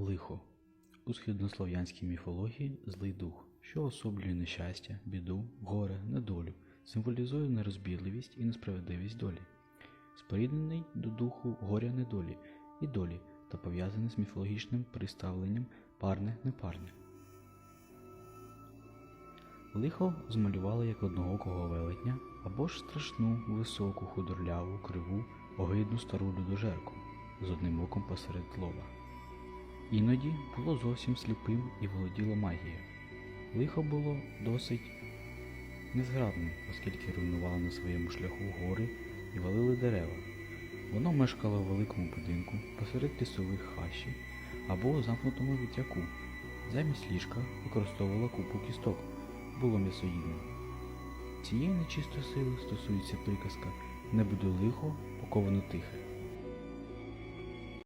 Лихо. У східнослов'янській міфології злий дух, що особлює нещастя, біду, горе, недолю, символізує нерозбірливість і несправедливість долі, споріднений до духу горя недолі і долі та пов'язаний з міфологічним приставленням парне-непарне. Лихо змалювали як одноокого велетня або ж страшну, високу, худорляву, криву, огидну стару людожерку з одним оком посеред лоба. Іноді було зовсім сліпим і володіло магією. Лихо було досить незграбним, оскільки руйнувало на своєму шляху гори і валили дерева. Воно мешкало в великому будинку посеред лісових хащів або у замкнутому вітяку. Замість ліжка використовувало купу кісток, було м'ясоїдним. Цієї нечистої сили стосується приказка не буде лихо, поки воно тихе.